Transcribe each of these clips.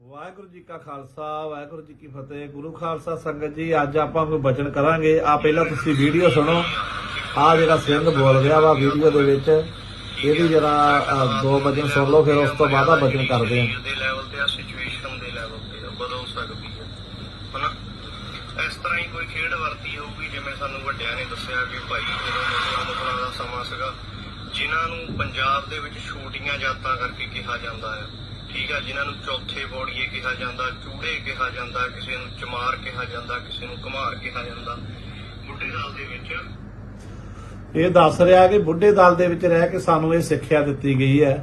ਵਾਹਿਗੁਰੂ ਜੀ ਕਾ ਖਾਲਸਾ, ਵਾਹਿਗੁਰੂ ਜੀ ਕੀ ਫਤਿਹ। ਗੁਰੂ ਖਾਲਸਾ ਸੰਗਤ ਜੀ, ਅੱਜ ਆਪਾਂ ਕੋਈ ਬਚਨ ਕਰਾਂਗੇ। ਆ ਪਹਿਲਾਂ ਤੁਸੀਂ ਵੀਡੀਓ ਸੁਣੋ। ਆ ਜਿਹੜਾ ਸਿੰਘ ਬੋਲ ਰਿਹਾ ਵਾ ਵੀਡੀਓ ਦੇ ਵਿੱਚ, ਇਹਦੀ ਜਰਾ ਦੋ ਬਚਨ ਸੁਣ ਲਓ, ਫਿਰ ਉਸ ਤੋਂ ਬਾਅਦ ਆ ਬਚਨ ਕਰਦੇ ਹਾਂ ਸਿਚੁਏਸ਼ਨ ਦੇ ਲੈਵਲ ਤੇ ਆ, ਬਦਲ ਸਕਦੀ ਹੈ ਹਨਾ ਇਸ ਤਰ੍ਹਾਂ ਹੀ ਕੋਈ ਖੇਡ ਵਰਤੀ ਹੋਊਗੀ ਜਿਵੇਂ ਸਾਨੂੰ ਵੱਡਿਆਂ ਨੇ ਦੱਸਿਆ ਕਿ ਭਾਈ ਜਦੋਂ ਮੁਸਲਾਂ ਮੁਸਲਾਂ ਦਾ ਸਮਾਂ ਸੀਗਾ, ਜਿਨ੍ਹਾਂ ਨੂੰ ਪੰਜਾਬ ਦੇ ਵਿੱਚ ਛੋਟੀਆਂ ਜਾਤਾਂ ਕਰਕੇ ਕਿਹਾ ਜਾਂਦਾ ਹੈ, ਠੀਕ ਆ, ਜਿਨ੍ਹਾਂ ਨੂੰ ਚੌਥੇ ਬੋੜੀਏ ਕਿਹਾ ਜਾਂਦਾ, ਚੂੜੇ ਕਿਹਾ ਜਾਂਦਾ, ਕਿਸੇ ਨੂੰ ਚਮਾਰ ਕਿਹਾ ਜਾਂਦਾ, ਕਿਸੇ ਨੂੰ ਕੁਮਾਰ ਕਿਹਾ ਜਾਂਦਾ। ਬੁੱਢੇ ਦਲ ਦੇ ਵਿੱਚ ਇਹ ਦੱਸ ਰਿਹਾ ਕਿ ਬੁੱਢੇ ਦਲ ਦੇ ਵਿੱਚ ਰਹਿ ਕੇ ਸਾਨੂੰ ਇਹ ਸਿੱਖਿਆ ਦਿੱਤੀ ਗਈ ਹੈ।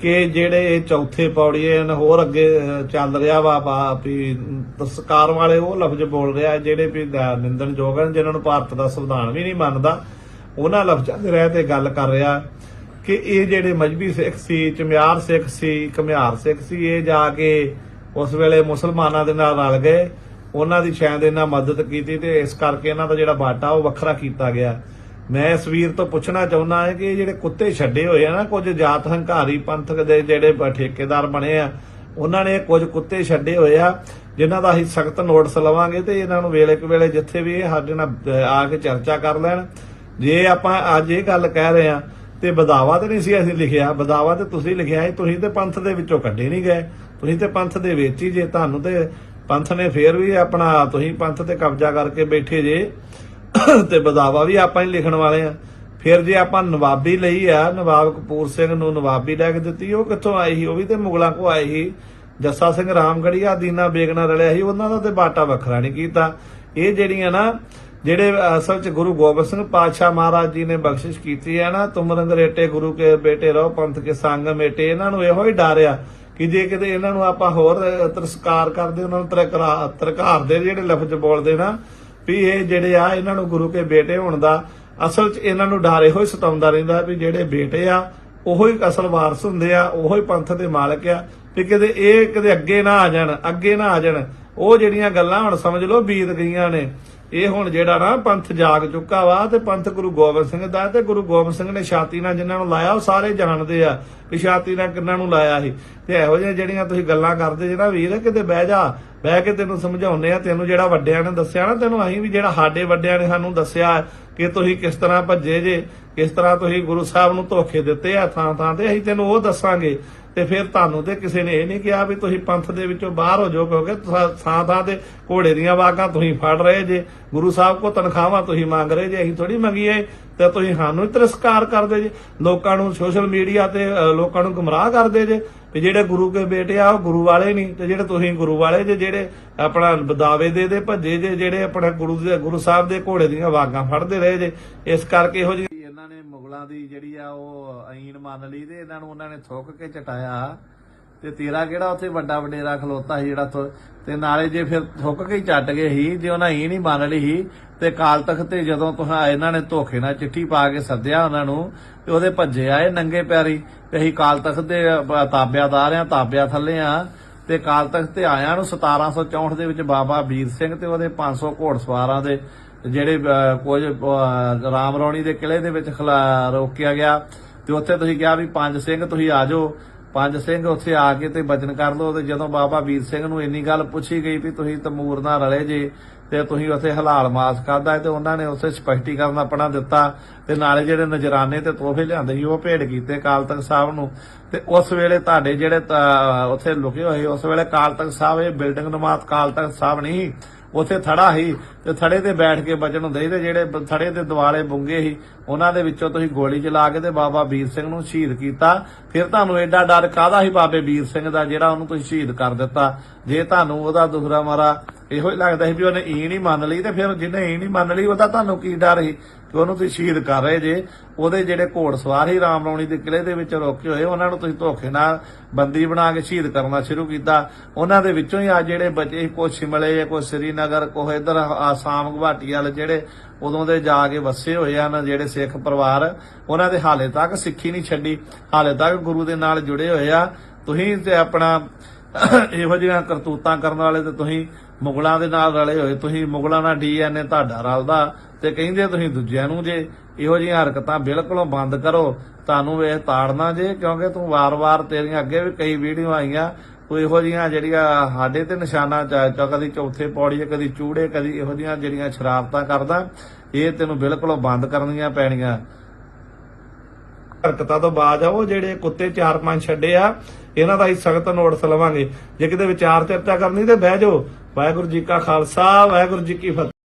ਕਿ ਜਿਹੜੇ ਇਹ ਚੌਥੇ ਪੌੜੀਏ ਨੇ ਹੋਰ ਅੱਗੇ ਚੱਲ ਰਿਹਾ ਵਾ ਵਾ, ਵੀ ਤਸਕਾਰ ਵਾਲੇ ਉਹ ਲਫ਼ਜ਼ ਬੋਲ ਰਿਹਾ ਜਿਹੜੇ ਵੀ ਨਿੰਦਣਯੋਗ ਹਨ, ਜਿਨ੍ਹਾਂ ਨੂੰ ਭਾਰਤ ਦਾ ਸੰਵਿਧਾਨ ਵੀ ਨਹੀਂ ਮੰਨਦਾ, ਉਹਨਾਂ ਲਫ਼ਜ਼ਾਂ ਦੇ ਰਹਿ ਤੇ ਗੱਲ ਕਰ ਰਿਹਾ ਕਿ ਇਹ ਜਿਹੜੇ ਮਜਬੀ ਸਿੱਖ ਸੀ, ਚਮਿਆਰ ਸਿੱਖ ਸੀ, ਘਮਿਆਰ ਸਿੱਖ ਸੀ, ਇਹ ਜਾ ਕੇ ਉਸ ਵੇਲੇ ਮੁਸਲਮਾਨਾਂ ਦੇ ਨਾਲ ਰਲ ਗਏ, ਉਹਨਾਂ ਦੀ ਸ਼ਾਇਦ ਇਹਨਾਂ ਮਦਦ ਕੀਤੀ ਤੇ ਇਸ ਕਰਕੇ ਇਹਨਾਂ ਦਾ ਜਿਹੜਾ ਬਾਟਾ ਉਹ ਵੱਖਰਾ ਕੀਤਾ ਗਿਆ। ਮੈਂ ਇਸ ਵੀਰ ਤੋਂ ਪੁੱਛਣਾ ਚਾਹੁੰਦਾ ਹਾਂ ਕਿ ਜਿਹੜੇ ਕੁੱਤੇ ਛੱਡੇ ਹੋਏ ਆ ਨਾ, ਕੁਝ ਜਾਤ ਹੰਕਾਰੀ ਪੰਥਕ ਦੇ ਜਿਹੜੇ ਠੇਕੇਦਾਰ ਬਣੇ ਆ, ਉਹਨਾਂ ਨੇ ਕੁਝ ਕੁੱਤੇ ਛੱਡੇ ਹੋਏ ਆ, ਜਿਨ੍ਹਾਂ ਦਾ ਅਸੀਂ ਸਖਤ ਨੋਟਿਸ ਲਵਾਂਗੇ ਤੇ ਇਹਨਾਂ ਨੂੰ ਵੇਲੇ ਕੁ ਵੇਲੇ ਜਿੱਥੇ ਵੀ ਇਹ ਸਾਡੇ ਨਾਲ ਆ ਕੇ ਚਰਚਾ ਕਰ ਲੈਣ। ਜੇ ਆਪਾਂ ਅੱਜ ਇਹ ਗੱਲ ਕਹਿ ਰਹੇ ਆ ਤੇ ਬਦਾਵਾ ਤੇ ਨਹੀਂ ਸੀ ਅਸੀਂ ਲਿਖਿਆ, ਬਦਾਵਾ ਤੇ ਤੁਸੀਂ ਲਿਖਿਆ ਸੀ, ਤੁਸੀਂ ਤੇ ਪੰਥ ਦੇ ਵਿੱਚੋਂ ਕੱਢੇ ਨਹੀਂ ਗਏ। ਤੁਸੀਂ ਤੇ ਪੰਥ ਦੇ ਵਿੱਚ ਹੀ ਜੇ ਤੁਹਾਨੂੰ ਤੇ ਪੰਥ ਨੇ ਫੇਰ ਵੀ ਆਪਣਾ, ਤੁਸੀਂ ਪੰਥ ਤੇ ਕਬਜ਼ਾ ਕਰਕੇ ਬੈਠੇ ਜੇ। ਤੇ ਬਦਾਵਾ ਵੀ ਆਪਾਂ ਹੀ ਲਿਖਣ ਵਾਲੇ ਆ। ਫਿਰ ਜੇ ਆਪਾਂ ਨਵਾਬੀ ਲਈ ਆ ਨਵਾਬ ਕਪੂਰ ਸਿੰਘ ਨੂੰ ਨਵਾਬੀ ਲੈ ਕੇ ਦਿੱਤੀ ਉਹ ਕਿੱਥੋਂ ਆਈ ਸੀ? ਉਹ ਵੀ ਤੇ ਮੁਗਲਾਂ ਕੋ ਆਈ ਸੀ। ਜੱਸਾ ਸਿੰਘ ਰਾਮਗੜੀਆ ਦੀਨਾ ਬੇਗਨਾ ਰਲਿਆ ਸੀ ਉਹਨਾਂ ਦਾ ਤੇ ਬਾਟਾ ਵੱਖਰਾ ਨਹੀਂ ਕੀਤਾ। ਇਹ ਜਿਹੜੀਆਂ ਨਾ ਜਿਹੜੇ ਅਸਲ ਚ ਗੁਰੂ ਗੋਬਿੰਦ ਸਿੰਘ ਪਾਤਸ਼ਾਹ ਮਹਾਰਾਜ ਜੀ ਨੇ ਬਖਸ਼ਿਸ਼ ਕੀਤੀ ਹੈ ਨਾ ਤੁਮ ਰੰਗਰੇਟੇ ਗੁਰੂ ਕੇ ਬੇਟੇ ਰਹੋ ਪੰਥ ਕੇ ਸੰਗ ਮੇਟੇ ਇਹਨਾਂ ਨੂੰ ਇਹੋ ਹੀ ਡਾਰਿਆ ਕਿ ਜੇ ਕਿਤੇ ਇਹਨਾਂ ਨੂੰ ਆਪਾਂ ਹੋਰ ਅ, ਕਰਦੇ ਉਹਨਾਂ ਨੂੰ ਤਰਕਰਾ ਤਰਕਾਰ ਦੇ ਜਿਹੜੇ ਲਫ਼ਜ਼ ਬੋਲਦੇ ਨਾ ਵੀ ਇਹ ਜਿਹੜੇ ਆ, ਇਹਨਾਂ ਨੂੰ ਗੁਰੂ ਕੇ ਬੇਟੇ ਹੋਣ ਦਾ ਅਸਲ 'ਚ ਇਹਨਾਂ ਨੂੰ ਡਰ ਇਹੋ ਹੀ ਸਤਾਉਂਦਾ ਰਹਿੰਦਾ ਵੀ ਜਿਹੜੇ ਬੇਟੇ ਆ, ਉਹੋ ਹੀ ਅਸਲ ਵਾਰਸ ਹੁੰਦੇ ਆ, ਉਹੋ ਹੀ ਪੰਥ ਦੇ ਮਾਲਕ ਆ, ਵੀ ਕਿਤੇ ਇਹ ਕਿਤੇ ਅੱਗੇ ਨਾ ਆ ਜਾਣ, ਅੱਗੇ ਨਾ ਆ ਜਾਣ। ਉਹ ਜਿਹੜੀਆਂ ਗੱਲਾਂ ਹੁਣ ਸਮਝ ਲਓ ਬੀਤ ਗਈਆਂ ਨੇ ਇਹ ਹੁਣ ਜਿਹੜਾ ਨਾ ਪੰਥ ਜਾਗ ਚੁੱਕਾ ਵਾ ਤੇ ਪੰਥ ਗੁਰੂ ਗੋਬਿੰਦ ਸਿੰਘ ਦਾ ਤੇ ਗੁਰੂ ਗੋਬਿੰਦ ਸਿੰਘ ਨੇ ਛਾਤੀ ਨਾਲ ਜਿਨ੍ਹਾਂ ਨੂੰ ਲਾਇਆ, ਉਹ ਸਾਰੇ ਜਾਣਦੇ ਆ ਵੀ ਛਾਤੀ ਨਾਲ ਕਿੰਨਾਂ ਨੂੰ ਲਾਇਆ ਸੀ ਤੇ ਇਹੋ ਜਿਹੀਆਂ ਜਿਹੜੀਆਂ ਤੁਸੀਂ ਗੱਲਾਂ ਕਰਦੇ ਜਿਹੜਾ ਵੀਰ, ਕਿਤੇ ਬਹਿ ਜਾ, ਬਹਿ ਕੇ ਤੈਨੂੰ ਸਮਝਾਉਨੇ ਆ, ਤੈਨੂੰ ਜਿਹੜਾ ਵੱਡਿਆਂ ਨੇ ਦੱਸਿਆ ਨਾ, ਤੈਨੂੰ ਅਸੀਂ ਵੀ ਜਿਹੜਾ ਸਾਡੇ ਵੱਡਿਆਂ ਨੇ ਸਾਨੂੰ ਦੱਸਿਆ ਕਿ ਤੁਸੀਂ ਕਿਸ ਤਰ੍ਹਾਂ ਭੱਜੇ ਜੇ, ਕਿਸ ਤਰ੍ਹਾਂ ਤੁਸੀਂ ਗੁਰੂ ਸਾਹਿਬ ਨੂੰ ਧੋਖੇ ਦਿੱਤੇ ਆ ਥਾਂ ਥਾਂ ਤੇ, ਅਸੀਂ ਤੈਨੂੰ ਉਹ ਦੱਸਾਂਗੇ। ਤੇ ਫਿਰ ਤੁਹਾਨੂੰ ਤੇ ਕਿਸੇ ਨੇ ਇਹ ਨਹੀਂ ਕਿਹਾ ਵੀ ਤੁਸੀਂ ਪੰਥ ਦੇ ਵਿੱਚੋਂ ਬਾਹਰ ਹੋ ਜਾਓ, ਕਿਉਂਕਿ ਥਾਂ ਥਾਂ ਤੇ ਘੋੜੇ ਦੀਆਂ ਵਾਗਾਂ ਤੁਸੀਂ ਫੜ ਰਹੇ ਜੇ। ਗੁਰੂ ਸਾਹਿਬ ਕੋ ਤਨਖਾਹਾਂ ਤੁਸੀਂ ਮੰਗ ਰਹੇ ਜੇ, ਅਸੀਂ ਥੋੜੀ ਮੰਗੀਏ, ਤੇ ਤੁਸੀਂ ਸਾਨੂੰ ਤਿਰਸਕਾਰ ਕਰਦੇ ਜੇ। ਲੋਕਾਂ ਨੂੰ ਸੋਸ਼ਲ ਮੀਡੀਆ ਤੇ ਲੋਕਾਂ ਨੂੰ ਗੁੰਮਰਾਹ ਕਰਦੇ ਜੇ। ਵੀ ਜਿਹੜੇ ਗੁਰੂ ਕੇ ਬੇਟੇ ਆ, ਉਹ ਗੁਰੂ ਵਾਲੇ ਨਹੀਂ। ਤੇ ਜਿਹੜੇ ਤੁਸੀਂ ਗੁਰੂ ਵਾਲੇ ਜੇ, ਜਿਹੜੇ ਆਪਣਾ ਬਦਾਵੇ ਦੇ ਦੇ ਭੱਜੇ ਜੇ, ਜਿਹੜੇ ਆਪਣੇ ਗੁਰੂ ਦੇ, ਗੁਰੂ ਸਾਹਿਬ ਦੇ ਘੋੜੇ ਦੀਆਂ ਵਾਗਾਂ ਫੜਦੇ ਰਹੇ ਜੇ। ਇਸ ਕਰਕੇ ਇਹੋ ਜਿਹੀ ਮੁਗਲਾਂ ਦੀ ਜਿਹੜੀ ਆ ਉਹ ਅਈਨ ਮੰਨ ਲਈ ਤੇ ਇਹਨਾਂ ਨੂੰ ਉਹਨਾਂ ਨੇ ਥੁੱਕ ਕੇ ਚਟਾਇਆ ਤੇ ਤੇਰਾ ਕਿਹੜਾ ਉੱਥੇ ਵੱਡਾ ਵਡੇਰਾ ਖਲੋਤਾ ਸੀ ਜਿਹੜਾ ਤੇ ਨਾਲੇ ਜੇ ਫਿਰ ਥੁੱਕ ਕੇ ਚੱਟ ਗਏ ਸੀ ਜੇ ਉਹਨਾਂ ਹੀ ਨਹੀਂ ਮੰਨ ਲਈ ਸੀ ਤੇ ਕਾਲ ਤਖਤ ਤੇ ਜਦੋਂ ਤੁਹਾਂ ਇਹਨਾਂ ਨੇ ਧੋਖੇ ਨਾਲ ਚਿੱਠੀ ਪਾ ਕੇ ਸੱਦਿਆ ਉਹਨਾਂ ਨੂੰ ਤੇ ਉਹਦੇ ਭੱਜੇ ਆਏ ਨੰਗੇ ਪੈਰੀ ਤੇ ਅਸੀਂ ਕਾਲ ਤਖਤ ਦੇ ਅ, ਤਾਬਿਆਦਾਰ ਆ ਤਾਬਿਆ ਥੱਲੇ ਆ ਤੇ ਕਾਲ ਤਖਤ ਤੇ ਆਇਆਂ ਨੂੰ 1764 ਦੇ ਵਿੱਚ ਬਾਬਾ ਵੀਰ ਸਿੰਘ ਤੇ ਉਹਦੇ 500 ਘੋੜਸਵਾਰਾਂ ਦੇ ਜਿਹੜੇ ਕੁਝ ਰਾਮ ਰੌਣੀ ਦੇ ਕਿਲੇ ਦੇ ਵਿੱਚ ਖਲਾ, ਰੋਕਿਆ ਗਿਆ ਤੇ ਉੱਥੇ ਤੁਸੀਂ ਕਿਹਾ ਵੀ ਪੰਜ ਸਿੰਘ ਤੁਸੀਂ ਆ ਜਾਓ। ਪੰਜ ਸਿੰਘ ਉੱਥੇ ਆ ਕੇ ਤੇ ਬਚਨ ਕਰ ਲਓ ਤੇ ਜਦੋਂ ਬਾਬਾ ਵੀਰ ਸਿੰਘ ਨੂੰ ਇੰਨੀ ਗੱਲ ਪੁੱਛੀ ਗਈ ਵੀ ਤੁਸੀਂ ਤਮੂਰ ਨਾਲ ਰਲੇ ਜੇ ਤੇ ਤੁਸੀਂ ਉੱਥੇ ਹਲਾਲ ਮਾਸ ਖਾਦਾ ਤੇ ਉਹਨਾਂ ਨੇ ਉੱਥੇ ਸਪਸ਼ਟੀਕਰਨ ਆਪਣਾ ਦਿੱਤਾ ਤੇ ਨਾਲੇ ਜਿਹੜੇ ਨਜਰਾਨੇ ਤੇ ਤੋਹਫੇ ਲਿਆਂਦੇ ਸੀ ਉਹ ਭੇਟ ਕੀਤੇ ਕਾਲ ਤਖਤ ਸਾਹਿਬ ਨੂੰ। ਤੇ ਉਸ ਵੇਲੇ ਤੁਹਾਡੇ ਜਿਹੜੇ ਉੱਥੇ ਲੁਕੇ ਹੋਏ, ਉਸ ਵੇਲੇ ਕਾਲ ਤਖਤ ਸਾਹਿਬ ਇਹ ਬਿਲਡਿੰਗ ਨਮਾਤ ਕਾਲ ਤਖਤ ਸਾਹਿਬ ਨਹੀਂ ਉੱਥੇ ਥੜਾ ਸੀ ਤੇ ਥੜੇ ਤੇ ਬੈਠ ਕੇ ਬਚਨ ਹੁੰਦੇ ਸੀ ਤੇ ਜਿਹੜੇ ਥੜੇ ਦੇ ਦਿਵਾਲੇ ਬੁੰਗੇ ਸੀ, ਉਹਨਾਂ ਦੇ ਵਿੱਚੋਂ ਤੁਸੀਂ ਗੋਲੀ ਚਲਾ ਕੇ ਤੇ ਬਾਬਾ ਵੀਰ ਸਿੰਘ ਨੂੰ ਸ਼ਹੀਦ ਕੀਤਾ। ਫਿਰ ਤੁਹਾਨੂੰ ਐਡਾ ਡਰ ਕਾਹਦਾ ਸੀ ਬਾਬੇ ਵੀਰ ਸਿੰਘ ਦਾ ਜਿਹੜਾ ਉਹਨੂੰ ਤੁਸੀਂ ਸ਼ਹੀਦ ਕਰ ਦਿੱਤਾ? ਜੇ ਤੁਹਾਨੂੰ ਉਹਦਾ ਦੂਸਰਾ ਮਾਰਾ ਇਹੋ ਹੀ ਲੱਗਦਾ ਸੀ ਵੀ ਉਹਨੇ ਈ ਨਹੀਂ ਮੰਨ ਲਈ ਤੇ ਫਿਰ ਜਿਹਨੇ ਈ ਨਹੀਂ ਮੰਨ ਲਈ ਉਹਦਾ ਤੁਹਾਨੂੰ ਕੀ ਡਰ ਸੀ ਕਿ ਉਹਨੂੰ ਤੁਸੀਂ ਸ਼ਹੀਦ ਕਰ ਰਹੇ ਜੇ? ਉਹਦੇ ਜਿਹੜੇ ਘੋੜ ਸਵਾਰ ਸੀ ਰਾਮ ਰੌਣੀ ਦੇ ਕਿਲੇ ਦੇ ਵਿੱਚ ਰੋਕੇ ਹੋਏ ਉਹਨਾਂ ਨੂੰ ਤੁਸੀਂ ਧੋਖੇ ਨਾਲ ਬੰਦੀ ਬਣਾ ਕੇ ਸ਼ਹੀਦ ਕਰਨਾ ਸ਼ੁਰੂ ਕੀਤਾ। ਉਹਨਾਂ ਦੇ ਵਿੱਚੋਂ ਹੀ ਆ ਜਿਹੜੇ ਬਚੇ ਸੀ, ਕੁਛ ਸ਼ਿਮਲੇ ਕੁਛ ਸ੍ਰੀਨਗਰ ਕੁਛ ਇਧਰ ਆਸਾਮ ਗੁਹਾਟੀ ਵਾਲੇ ਜਿਹੜੇ ਉਦੋਂ ਦੇ ਜਾ ਕੇ ਵਸੇ ਹੋਏ ਹਨ ਜਿਹੜੇ ਸਿੱਖ ਪਰਿਵਾਰ ਉਹਨਾਂ ਦੇ ਹਾਲੇ ਤੱਕ ਸਿੱਖੀ ਨਹੀਂ ਛੱਡੀ। ਹਾਲੇ ਤੱਕ ਗੁਰੂ ਦੇ ਨਾਲ ਜੁੜੇ ਹੋਏ ਆ। ਤੁਸੀਂ ਤੇ ਆਪਣਾ ਇਹੋ ਜਿਹੀਆਂ ਕਰਤੂਤਾਂ ਕਰਨ ਵਾਲੇ ਤੇ ਤੁਸੀਂ ਮੁਗਲਾਂ ਦੇ ਨਾਲ ਰਲੇ ਹੋਏ, ਤੁਸੀਂ ਮੁਗਲਾਂ ਨਾਲ ਡੀਐਨਏ ਤੁਹਾਡਾ ਰਲਦਾ ਤੇ ਕਹਿੰਦੇ ਤੁਸੀਂ ਦੂਜਿਆਂ ਨੂੰ ਜੇ ਇਹੋ ਜਿਹੀਆਂ ਹਰਕਤਾਂ ਬਿਲਕੁਲੋਂ ਬੰਦ ਕਰੋ, ਤੁਹਾਨੂੰ ਵੇਖ ਤਾੜਨਾ ਜੇ, ਕਿਉਂਕਿ ਤੂੰ ਵਾਰ-ਵਾਰ ਤੇਰੀਆਂ ਅੱਗੇ ਵੀ ਕਈ ਵੀਡੀਓ ਆਈਆਂ ਕੋਈ ਇਹੋ ਜਿਹੀਆਂ ਜਿਹੜੀਆਂ ਸਾਡੇ ਤੇ ਨਿਸ਼ਾਨਾ ਚਾ ਕਦੀ ਚੌਥੇ ਪੌੜੀ ਕਦੀ ਚੂੜੇ, ਕਦੀ ਇਹੋ ਜਿਹੀਆਂ ਜਿਹੜੀਆਂ ਸ਼ਰਾਰਤਾਂ ਕਰਦਾ, ਇਹ ਤੈਨੂੰ ਬਿਲਕੁਲੋਂ ਬੰਦ ਕਰਨੀਆਂ ਪੈਣੀਆਂ। ਹਰਕਤਾਂ ਤੋਂ ਬਾਜ਼ ਆਓ ਜਿਹੜੇ ਕੁੱਤੇ ਚਾਰ ਪੰਜ ਛੱਡੇ ਆ, ਇਹਨਾਂ ਦਾ ਹੀ ਸਖਤ ਨੋਟਿਸ ਲਵਾਂਗੇ। ਜੇ ਕਿਤੇ ਵਿਚਾਰ ਚਰਚਾ ਕਰਨੀ ਤੇ ਬਹਿ ਜਾਓ। ਵਾਹਿਗੁਰੂ ਜੀ ਕਾ ਖਾਲਸਾ, ਵਾਹਿਗੁਰੂ ਜੀ ਕੀ ਫਤਿਹ।